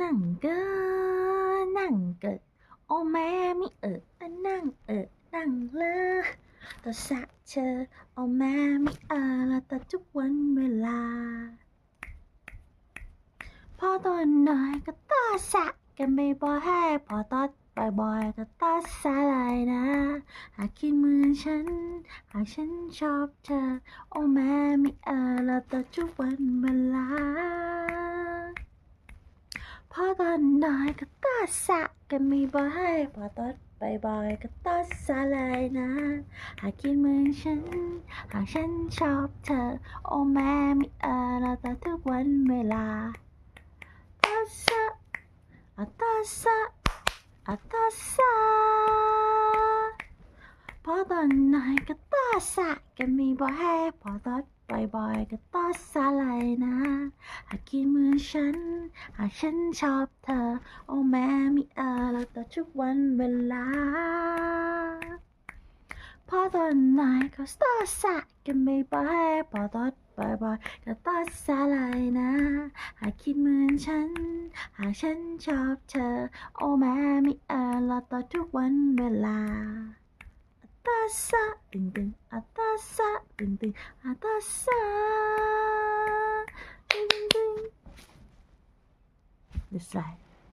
นั่งเกิดนั่งเกิด โอแม่ไมิเออนั่งเออนั่งเลยต่อสะเธอโอแม่ไมิเออละต่อทุกวันเวลา พอตอนน่อยก็ต่อสะกันไม่บ่ให้พอตอนบ่อยๆก็ต่อสะเลยนะ หากคิดเหมือนฉัน หากฉันชอบเธอ โอ้แม่ไมิเออละต่อทุกวันเวลา พอตอนน้อยก็ตาสะกันมีบ่ให้พอตอนบ่อยก็ตาสะเลยนะ หากคิดเหมือนฉัน หากฉันชอบเธอ โอ้แม่มีเออเราตาทุกวันเวลาตาสะอะตาสะอะตาสะพอตอนน้อยก็ตาสะกันมีบ่ให้พอตอน บ่อยๆก็ตาสะเลยนะ หากคิดเหมือนฉัน หากฉันชอบเธอ โอ้แม่มีเออแล้วต่อทุกวันเวลาพอตอนไหนก็สตาสะกันไม่ไปพอตอนบ่อยๆก็ตาสะเลยนะหากคิดเหมือนฉันหากฉันชอบเธอโอ้แม่มีเออแล้วต่อทุกวันเวลา atasa, ding ding, atasa, ding ding, atasa, ding ding. This side.